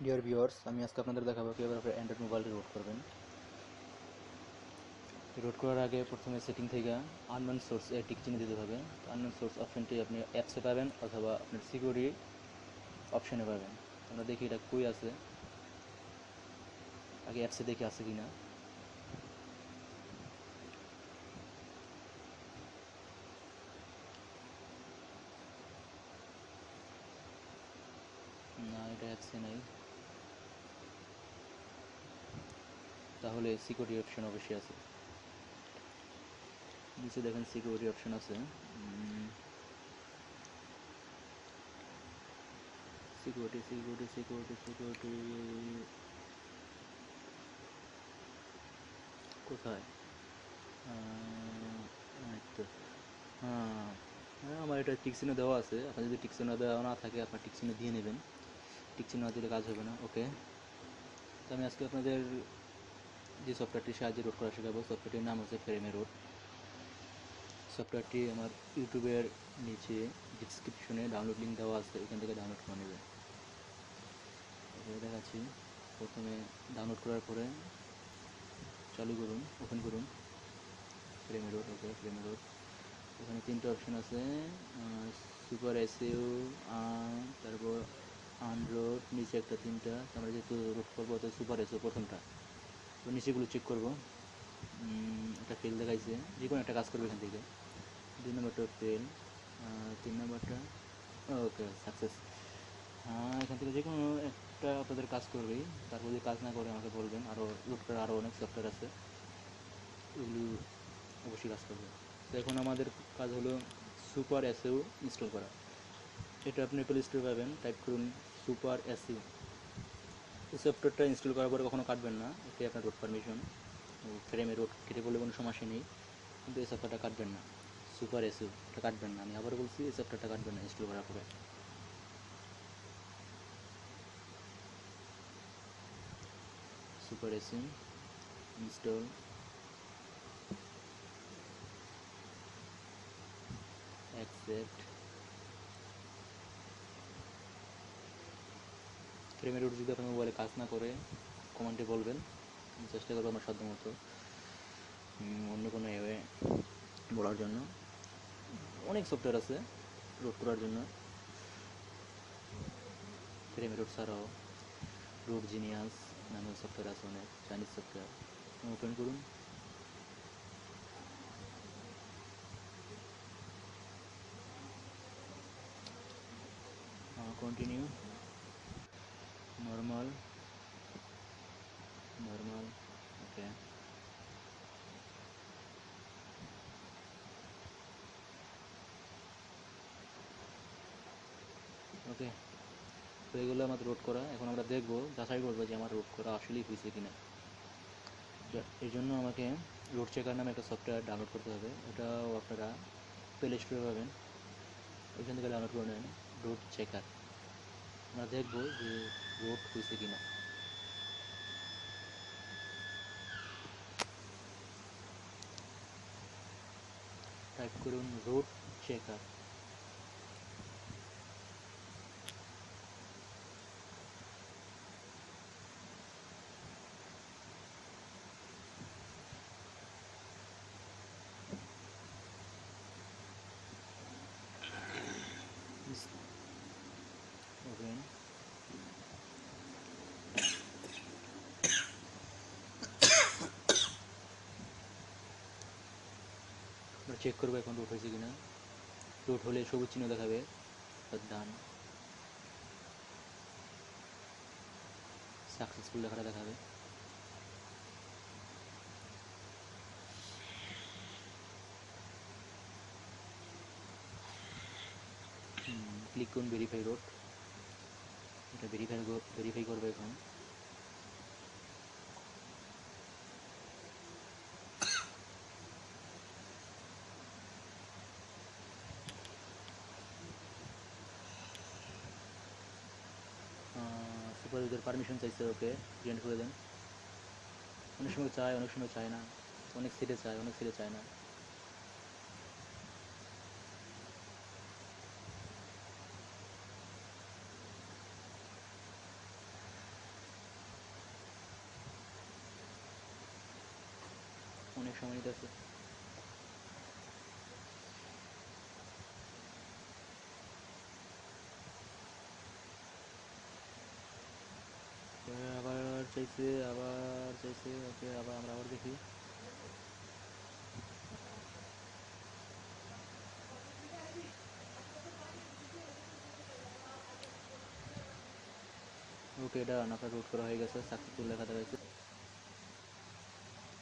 Dear viewers আমি আজকে আপনাদের দেখাবো কীভাবে আপনি অ্যান্ড্রয়েড মোবাইলটি রোড করবেন। রোড করার আগে প্রথমে সেটিং থেকে আননোন সোর্স এর টিক চিহ্ন দিতে হবে। আননোন সোর্স অপশনটি আপনি অ্যাপসে পাবেন অথবা আপনার সিকিউরিটি অপশনে পাবেন। আমরা দেখি এটা কই আছে। আগে অ্যাপসে দেখি আছে কি না না এটা অ্যাপসে নাই। তাহলে সিকিউরিটি অপশন অবশ্যই আছে। নিচে দেখেন সিকিউরিটি অপশন আছে। সিকিউরিটি সিকিউরিটি সিকিউরিটি সিকিউরিটি কোথায়? হ্যাঁ আমার এটা টিকচিহ্ন দেওয়া আছে। আপনার যদি টিকচিহ্ন দেওয়া না থাকে, আপনার টিকচিহ্ন দিয়ে নেবেন। টিকচিহ্ন না দিলে কাজ হবে না। ওকে। তো আমি আজকে আপনাদের যে সফটওয়্যারটির সাহায্যে রোড করা শেখাবো সফটওয়্যারটির নাম হচ্ছে ফ্রেমে রোড সফটওয়্যারটি আমার ইউটিউবের নিচে ডিসক্রিপশনে ডাউনলোড লিঙ্ক দেওয়া আছে, ওইখান থেকে ডাউনলোড করে নেবে। দেখাচ্ছি, প্রথমে ডাউনলোড করার পরে চালু করুন ওপেন করুন। ফ্রেমে রোড ওকে ফ্রেমে রোড ওখানে তিনটে অপশন আছে সুপার এসইউ তারপর আনরোড নিচে একটা তিনটা। আমরা যেহেতু রোড করব সুপার এসইউ প্রথমটা। তো নিচেগুলো চেক করব। একটা ফেল দেখাইছে। যে কোনো একটা কাজ করবে এখান থেকে। দুই নম্বরটা ফেল তিন নম্বরটা ওকে সাকসেস হ্যাঁ এখান থেকে যে কোনো একটা আপনাদের কাজ করবেই। তারপর যদি কাজ না করে, আমাকে বলবেন। আরও করার আরও অনেক সফটওয়্যার আছে। ওগুলো অবশ্যই কাজ করবে। তো এখন আমাদের কাজ হলো সুপার এসইউ ইনস্টল করা। এটা আপনি প্লে স্টোরে পাবেন। টাইপ করুন সুপার এসইউ সফটওয়্যারটা ইনস্টল করার পরে কখনো কাটবেন না, এটাই আপনার রোড পারমিশন ফ্রেমে রোড কেটে বলে কোনো সমস্যা নেই, কিন্তু এই সফটওয়্যারটা কাটবেন না সুপার এসইউ এটা কাটবেন না। আমি আবার বলছি, এই সফটওয়্যারটা কাটবেন না ইনস্টল করার পরে। সুপার এসইউ ইনস্টল অ্যাকসেপ্ট যদি আপনার মোবাইলে কাজ না করে কমেন্টে বলবেন। চেষ্টা করব আমার সাধ্য মতো অন্য কোনো এ বলার জন্য। অনেক সফটওয়্যার আছে রোড করার জন্য। ফ্রেমের রোড ছাড়াও রোড জিনিয়াস নামের সফটওয়্যার আছে অনেক চাইনিজ সফটওয়্যার ওপেন করুন। Continue normal normal okay okay তো এগুলো আমাদের রোড করা। এখন আমরা দেখব, যাচাই করব যে আমার রোড করা আসলেই হয়েছে কিনা। যা- এই জন্য আমাকে রোড চেকার নামে একটা সফটওয়্যার ডাউনলোড করতে হবে। ওটাও আপনারা প্লে স্টোরে পাবেন। ওইখান থেকে ডাউনলোড করে নেন রোড চেকার আমরা দেখব যে রোড হয়েছে কিনা টাইপ করুন রোড চেকার ওপেন আমরা চেক করব এখন রুট হয়েছে কিনা। রুট হলে সবুজ চিহ্ন দেখাবে। ডান। সাকসেসফুল লেখাটা দেখাবে। ক্লিক করুন ভেরিফাই রোড এটা ভেরিফাই ভেরিফাই করবে এখন। তারপরে ওদের পারমিশন চাইছে ওকে প্রিন্ট করে দেন। অনেক সময় চায়, অনেক সময় চায় না। অনেক সিটে চায়, অনেক সিটে চায় না। অনেক সময় নিতেছে আবার চাইছে আবার চাইছে, ওকে আবার আমরা আবার দেখি। ওকে, এটা আপনার রুট করা হয়ে গেছে সাকসেসফুল লেখা দেখাচ্ছে